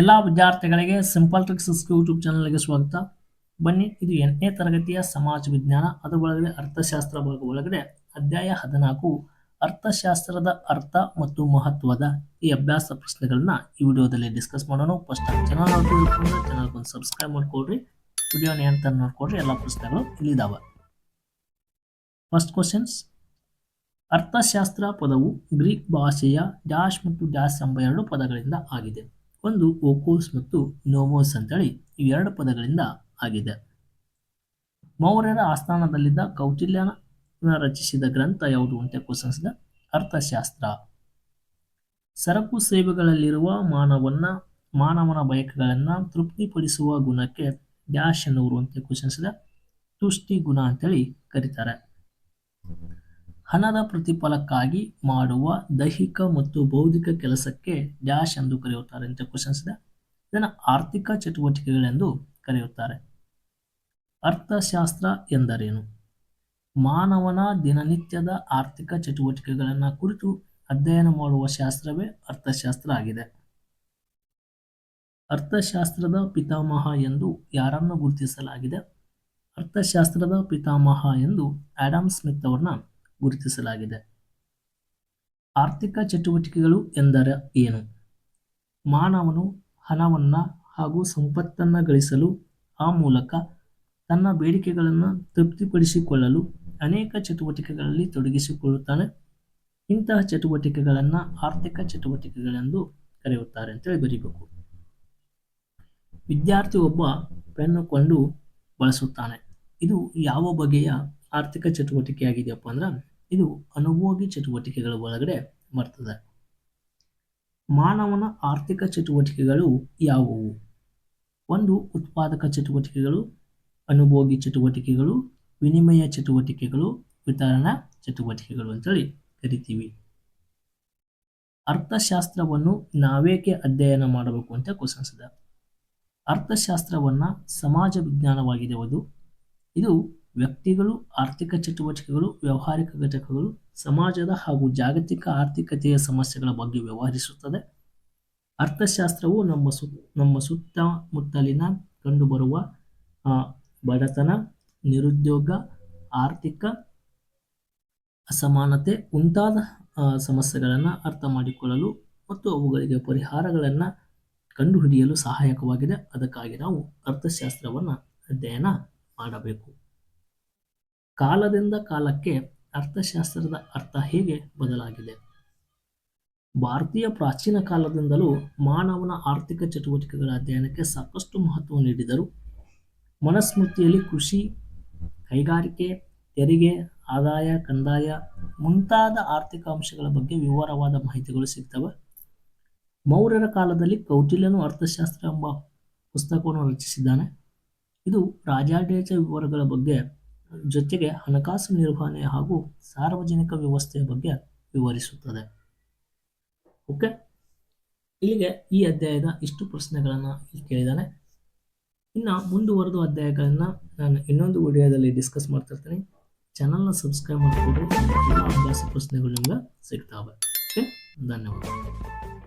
ಎಲ್ಲ ವಿದ್ಯಾರ್ಥಿಗಳಿಗೆ simple tricks YouTube ಚಾನಲ್ಗೆ ಸ್ವಾಗತ. ಬನ್ನಿ, ಇದು ಎಂಟನೇ ತರಗತಿಯ ಸಮಾಜ ವಿಜ್ಞಾನ, ಅದು ಒಳಗಡೆ ಅರ್ಥಶಾಸ್ತ್ರ ಭಾಗ ಒಳಗಡೆ ಅಧ್ಯಾಯ ಹದಿನಾಲ್ಕು. ಅರ್ಥಶಾಸ್ತ್ರದ ಅರ್ಥ ಮತ್ತು ಮಹತ್ವದ ಈ ಅಭ್ಯಾಸ ಪ್ರಶ್ನೆಗಳನ್ನ ಈ ವಿಡಿಯೋದಲ್ಲಿ ಡಿಸ್ಕಸ್ ಮಾಡೋಣ. ಫಸ್ಟ್ ಚಾನಲ್ ನೋಡ್ಕೊಂಡ್ರೆ ಚಾನಲ್ ಒಂದು ಸಬ್ಸ್ಕ್ರೈಬ್ ಮಾಡ್ಕೊಡ್ರಿ. ವಿಡಿಯೋ ಏನಂತ ನೋಡ್ಕೊಡ್ರಿ, ಎಲ್ಲ ಪ್ರಶ್ನೆಗಳು ಇಲ್ಲಿದ್ದಾವೆ ಫಸ್ಟ್ ಕ್ವಶನ್ಸ್ ಅರ್ಥಶಾಸ್ತ್ರ ಪದವು ಗ್ರೀಕ್ ಭಾಷೆಯ ಡ್ಯಾಶ್ ಮತ್ತು ಡ್ಯಾಶ್ ಎಂಬ ಎರಡು ಪದಗಳಿಂದ ಆಗಿದೆ. ಒಂದು ಓಕೋಸ್ ಮತ್ತು ನೋಮೋಸ್ ಅಂತೇಳಿ ಇವೆರಡು ಪದಗಳಿಂದ ಆಗಿದೆ. ಮೌರ್ಯರ ಆಸ್ಥಾನದಲ್ಲಿದ್ದ ಕೌಟಿಲ್ಯನ ರಚಿಸಿದ ಗ್ರಂಥ ಯಾವುದು ಅಂತ ಕ್ವಶನ್ಸ್ ಇದೆ ಅರ್ಥಶಾಸ್ತ್ರ. ಸರಕು ಸೇವೆಗಳಲ್ಲಿರುವ ಮಾನವನ್ನ, ಮಾನವನ ಬಯಕೆಗಳನ್ನ ತೃಪ್ತಿಪಡಿಸುವ ಗುಣಕ್ಕೆ ಡ್ಯಾಶ್ ಎನ್ನುವರು ಅಂತ ಕ್ವಶನ್ಸ್ ಇದೆ ತುಷ್ಟಿ ಗುಣ ಅಂತೇಳಿ ಕರೀತಾರೆ. ಹಣದ ಪ್ರತಿಫಲಕ್ಕಾಗಿ ಮಾಡುವ ದೈಹಿಕ ಮತ್ತು ಬೌದ್ಧಿಕ ಕೆಲಸಕ್ಕೆ ಡ್ಯಾಶ್ ಎಂದು ಕರೆಯುತ್ತಾರೆ ಅಂತ ಕ್ವಶನ್ಸ್ ಇದೆ. ಇದನ್ನು ಆರ್ಥಿಕ ಚಟುವಟಿಕೆಗಳೆಂದು ಕರೆಯುತ್ತಾರೆ. ಅರ್ಥಶಾಸ್ತ್ರ ಎಂದರೇನು? ಮಾನವನ ದಿನನಿತ್ಯದ ಆರ್ಥಿಕ ಚಟುವಟಿಕೆಗಳನ್ನು ಕುರಿತು ಅಧ್ಯಯನ ಮಾಡುವ ಶಾಸ್ತ್ರವೇ ಅರ್ಥಶಾಸ್ತ್ರ ಆಗಿದೆ. ಅರ್ಥಶಾಸ್ತ್ರದ ಪಿತಾಮಹ ಎಂದು ಯಾರನ್ನು ಗುರುತಿಸಲಾಗಿದೆ? ಅರ್ಥಶಾಸ್ತ್ರದ ಪಿತಾಮಹ ಎಂದು ಆಡಮ್ ಸ್ಮಿತ್ ಅವರನ್ನ ಗುರುತಿಸಲಾಗಿದೆ. ಆರ್ಥಿಕ ಚಟುವಟಿಕೆಗಳು ಎಂದರೆ ಏನು? ಮಾನವನು ಹಣವನ್ನು ಹಾಗೂ ಸಂಪತ್ತನ್ನು ಗಳಿಸಲು ಆ ಮೂಲಕ ತನ್ನ ಬೇಡಿಕೆಗಳನ್ನು ತೃಪ್ತಿಪಡಿಸಿಕೊಳ್ಳಲು ಅನೇಕ ಚಟುವಟಿಕೆಗಳಲ್ಲಿ ತೊಡಗಿಸಿಕೊಳ್ಳುತ್ತಾನೆ. ಇಂತಹ ಚಟುವಟಿಕೆಗಳನ್ನು ಆರ್ಥಿಕ ಚಟುವಟಿಕೆಗಳೆಂದು ಕರೆಯುತ್ತಾರೆ ಅಂತೇಳಿ ಬರೀಬೇಕು ವಿದ್ಯಾರ್ಥಿ ಒಬ್ಬ ಪೆನ್ನು ಕೊಂಡು ಬಳಸುತ್ತಾನೆ. ಇದು ಯಾವ ಬಗೆಯ ಆರ್ಥಿಕ ಚಟುವಟಿಕೆ ಆಗಿದೆಯಪ್ಪ ಅಂದ್ರೆ ಇದು ಅನುಭೋಗಿ ಚಟುವಟಿಕೆಗಳ ಒಳಗಡೆ ಬರ್ತದೆ. ಮಾನವನ ಆರ್ಥಿಕ ಚಟುವಟಿಕೆಗಳು ಯಾವುವು? ಒಂದು, ಉತ್ಪಾದಕ ಚಟುವಟಿಕೆಗಳು, ಅನುಭೋಗಿ ಚಟುವಟಿಕೆಗಳು, ವಿನಿಮಯ ಚಟುವಟಿಕೆಗಳು, ವಿತರಣಾ ಚಟುವಟಿಕೆಗಳು ಅಂತೇಳಿ ಕರಿತೀವಿ. ಅರ್ಥಶಾಸ್ತ್ರವನ್ನು ನಾವೇಕೆ ಅಧ್ಯಯನ ಮಾಡಬೇಕು ಅಂತ ಕ್ವಶನ್ಸ್ ಇದೆ ಅರ್ಥಶಾಸ್ತ್ರವನ್ನ ಸಮಾಜ ವಿಜ್ಞಾನವಾಗಿದೆ ಅದು ಇದು ವ್ಯಕ್ತಿಗಳು, ಆರ್ಥಿಕ ಚಟುವಟಿಕೆಗಳು, ವ್ಯವಹಾರಿಕ ಘಟಕಗಳು, ಸಮಾಜದ ಹಾಗೂ ಜಾಗತಿಕ ಆರ್ಥಿಕತೆಯ ಸಮಸ್ಯೆಗಳ ಬಗ್ಗೆ ವ್ಯವಹರಿಸುತ್ತದೆ. ಅರ್ಥಶಾಸ್ತ್ರವು ನಮ್ಮ ಸು, ನಮ್ಮ ಸುತ್ತಮುತ್ತಲಿನ ಕಂಡುಬರುವ ಬಡತನ, ನಿರುದ್ಯೋಗ, ಆರ್ಥಿಕ ಅಸಮಾನತೆ ಮುಂತಾದ ಸಮಸ್ಯೆಗಳನ್ನು ಅರ್ಥ ಮಾಡಿಕೊಳ್ಳಲು ಮತ್ತು ಅವುಗಳಿಗೆ ಪರಿಹಾರಗಳನ್ನು ಕಂಡುಹಿಡಿಯಲು ಸಹಾಯಕವಾಗಿದೆ. ಅದಕ್ಕಾಗಿ ನಾವು ಅರ್ಥಶಾಸ್ತ್ರವನ್ನು ಅಧ್ಯಯನ ಮಾಡಬೇಕು. ಕಾಲದಿಂದ ಕಾಲಕ್ಕೆ ಅರ್ಥಶಾಸ್ತ್ರದ ಅರ್ಥ ಹೇಗೆ ಬದಲಾಗಿದೆ? ಭಾರತೀಯ ಪ್ರಾಚೀನ ಕಾಲದಿಂದಲೂ ಮಾನವನ ಆರ್ಥಿಕ ಚಟುವಟಿಕೆಗಳ ಅಧ್ಯಯನಕ್ಕೆ ಸಾಕಷ್ಟು ಮಹತ್ವ ನೀಡಿದರು, ಮನಸ್ಮೃತಿಯಲ್ಲಿ ಕೃಷಿ, ಕೈಗಾರಿಕೆ, ತೆರಿಗೆ, ಆದಾಯ, ಕಂದಾಯ ಮುಂತಾದ ಆರ್ಥಿಕ ಅಂಶಗಳ ಬಗ್ಗೆ ವಿವರವಾದ ಮಾಹಿತಿಗಳು ಸಿಗ್ತವೆ. ಮೌರ್ಯರ ಕಾಲದಲ್ಲಿ ಕೌಟಿಲ್ಯನು ಅರ್ಥಶಾಸ್ತ್ರ ಎಂಬ ಪುಸ್ತಕವನ್ನು ರಚಿಸಿದ್ದಾನೆ. ಇದು ರಾಜಾಡಳಿತ ವಿವರಗಳ ಬಗ್ಗೆ ಜೊತೆಗೆ ಹಣಕಾಸು ನಿರ್ವಹಣೆ ಹಾಗೂ ಸಾರ್ವಜನಿಕ ವ್ಯವಸ್ಥೆಯ ಬಗ್ಗೆ ವಿವರಿಸುತ್ತದೆ. ಓಕೆ ಇಲ್ಲಿಗೆ ಈ ಅಧ್ಯಾಯದ ಇಷ್ಟು ಪ್ರಶ್ನೆಗಳನ್ನು ಕೇಳಿದ್ದಾನೆ. ಇನ್ನು ಮುಂದುವರೆದ ಅಧ್ಯಾಯಗಳನ್ನು ನಾನು ಇನ್ನೊಂದು ವಿಡಿಯೋದಲ್ಲಿ ಡಿಸ್ಕಸ್ ಮಾಡ್ತಿರ್ತೀನಿ ಚಾನಲ್ನ ಸಬ್ಸ್ಕ್ರೈಬ್ ಮಾಡಿಕೊಂಡು ಎಲ್ಲ ಅಭ್ಯಾಸ ಪ್ರಶ್ನೆಗಳು ನಿಮ್ಗೆ ಸಿಗ್ತಾವೆ. ಓಕೆ ಧನ್ಯವಾದ